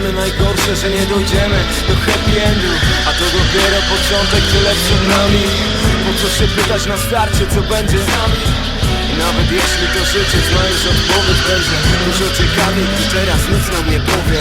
wiemy Najgorsze, że nie dojdziemy do happy endu. A to dopiero początek, tyle przed nami. Po co się pytać na starcie, co będzie z nami? I nawet jeśli to życie, znajdziesz odpowiedź Będzie dużo ciekawiej, gdy teraz nic nam nie powie.